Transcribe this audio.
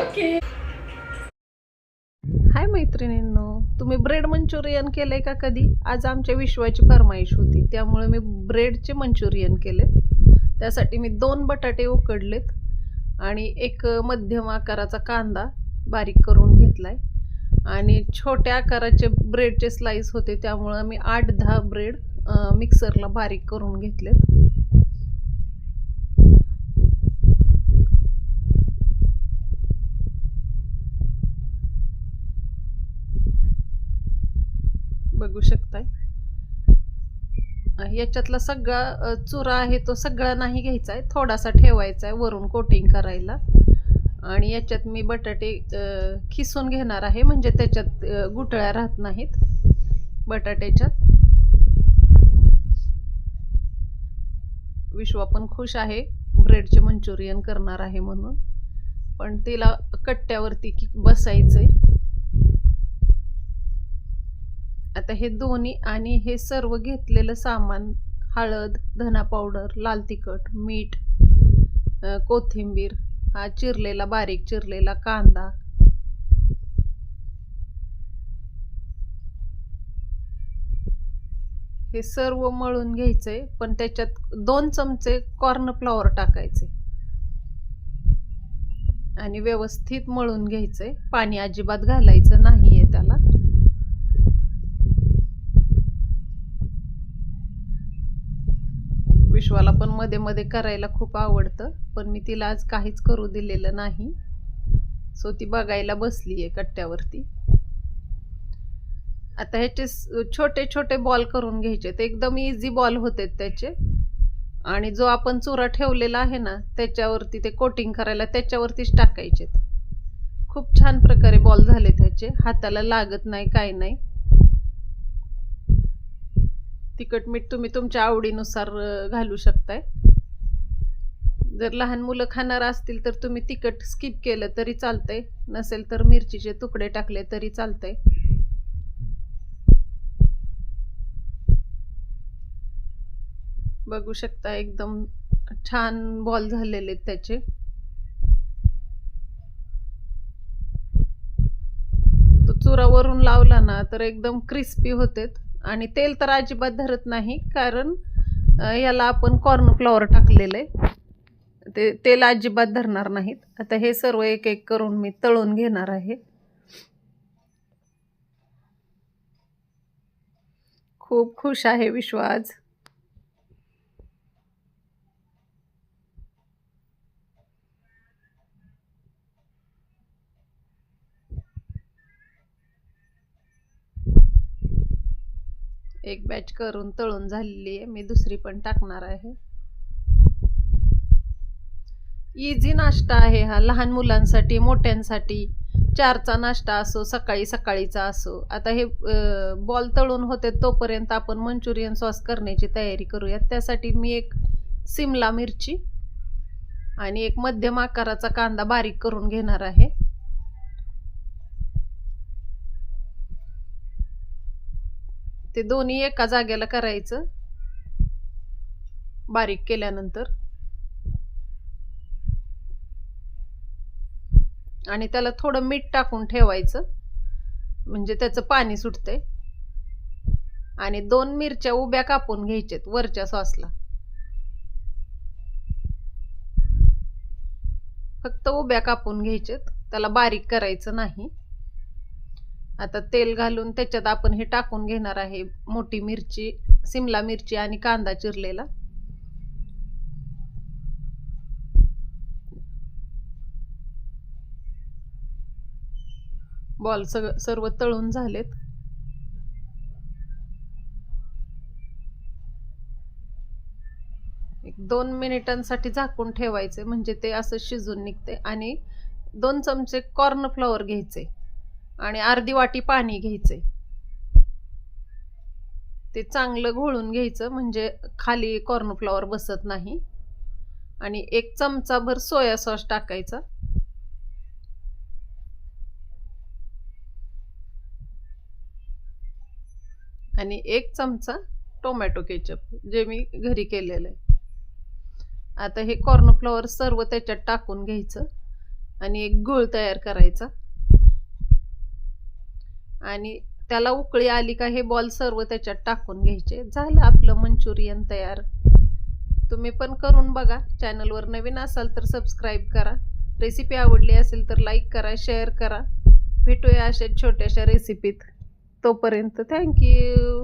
Okay. हाय मैत्रिणींनो तुम्ही bread Manchurian केलंय का कधी? आज आमच्या विश्वाची फरमाईश होती त्यामुळे मी ब्रेडचे मंचुरियन केले. त्यासाठी मी दोन बटाटे उकडलेत आणि एक मध्यम आकाराचा कांदा बारीक करून घेतलाय. आणि छोट्या आकाराचे ब्रेडचे स्लाईस होते त्यामुळं मी आठ दहा ब्रेड मिक्सरला बारीक करून घेतलेत. बघू शकताय. याच्यातला सगळा चुरा आहे तो सगळा नाही घ्यायचा आहे. थोडासा ठेवायचा आहे वरून कोटिंग करायला. आणि याच्यात मी बटाटे खिसून घेणार आहे. म्हणजे त्याच्यात गुटळ्या राहत नाहीत बटाट्याच्यात. विश्वा पण खुश आहे. ब्रेडचे मंचुरियन करणार आहे म्हणून. पण तिला कट्ट्यावरती की आहे आता हे दोन्ही आणि हे सर्व घेतलेलं सामान हळद धना पावडर लाल तिखट मीठ कोथिंबीर हा चिरलेला बारीक चिरलेला कांदा. हे सर्व मळून घ्यायचंय पण त्याच्यात दोन चमचे कॉर्नफ्लॉवर टाकायचे. आणि व्यवस्थित मळून घ्यायचंय. पाणी अजिबात घालायचं नाहीये त्याला. विश्वाला पण मध्ये मध्ये करायला खूप आवडतं पण मी तिला आज काहीच करू दिलेलं नाही. सो ती बघायला बसली आहे कट्ट्यावरती. आता ह्याचे छोटे छोटे बॉल करून घ्यायचे. ते एकदम इझी बॉल होते त्याचे. आणि जो आपण चुरा ठेवलेला आहे ना त्याच्यावरती ते कोटिंग करायला त्याच्यावरतीच टाकायचे खूप छान प्रकारे बॉल झाले त्याचे हाताला लागत नाही काय नाही. तिखट मीठ तुम्ही तुमच्या आवडीनुसार घालू शकताय. जर लहान मुलं खाणार असतील तर तुम्ही तिखट स्किप केलं तरी चालतंय. नसेल तर मिरचीचे तुकडे टाकले तरी चालतंय. बघू शकता एकदम छान बॉल झालेले आहेत त्याचे. तो चुरावरून लावला ना तर एकदम क्रिस्पी होतेत. आणि तेल तर अजिबात धरत नाही कारण याला आपण कॉर्नफ्लॉवर टाकलेलं. आहे ते तेल अजिबात धरणार नाहीत. आता हे सर्व एक एक करून मी तळून घेणार आहे. खूप खुश आहे विश्वास. एक बॅच करून तळून झालेली आहे. मी दुसरी पण टाकणार आहे. इझी नाश्ता आहे हा. लहान मुलांसाठी मोठ्यांसाठी चारचा नाश्ता असो सकाळी सकाळीचा असो. आता हे बॉल तळून होते तोपर्यंत आपण मंचुरियन सॉस करण्याची तयारी करूयात. त्यासाठी मी एक सिमला मिरची आणि एक मध्यम आकाराचा कांदा बारीक करून घेणार आहे. ते दोन्ही एका जागेला करायचं. बारीक केल्यानंतर. आणि त्याला थोडं मीठ टाकून ठेवायचं. म्हणजे त्याचं पाणी सुटतंय. आणि दोन मिरच्या उभ्या कापून घ्यायच्यात वरच्या सॉसला. फक्त उभ्या कापून घ्यायच्यात. त्याला बारीक करायचं नाही. आता तेल घालून त्याच्यात आपण हे टाकून घेणार आहे मोठी मिरची सिमला मिरची आणि कांदा चिरलेला. बॉल सग सर्व तळून झालेत. एक दोन मिनिटांसाठी झाकून ठेवायचे म्हणजे ते असं शिजून निघते आणि दोन चमचे कॉर्नफ्लॉवर घ्यायचे. आणि अर्धी वाटी पाणी घ्यायचे. ते चांगलं घोळून घ्यायचं म्हणजे खाली कॉर्नफ्लॉवर बसत नाही. आणि एक चमचाभर सोया सॉस टाकायचा. आणि एक चमचा टोमॅटो केचप जे मी घरी केलेलं आहे. आता हे कॉर्नफ्लॉवर सर्व त्याच्यात टाकून घ्यायचं. आणि एक गुळ तयार करायचा. आणि त्याला उकळी आली का हे बॉल सर्व त्याच्यात टाकून घ्यायचे. झालं आपलं मंचुरियन तयार. तुम्ही पण करून बघा. चॅनलवर नवीन असाल तर सबस्क्राईब करा. रेसिपी आवडली असेल तर लाईक करा शेअर करा. भेटूया अशा छोट्याशा रेसिपीत तोपर्यंत थँक्यू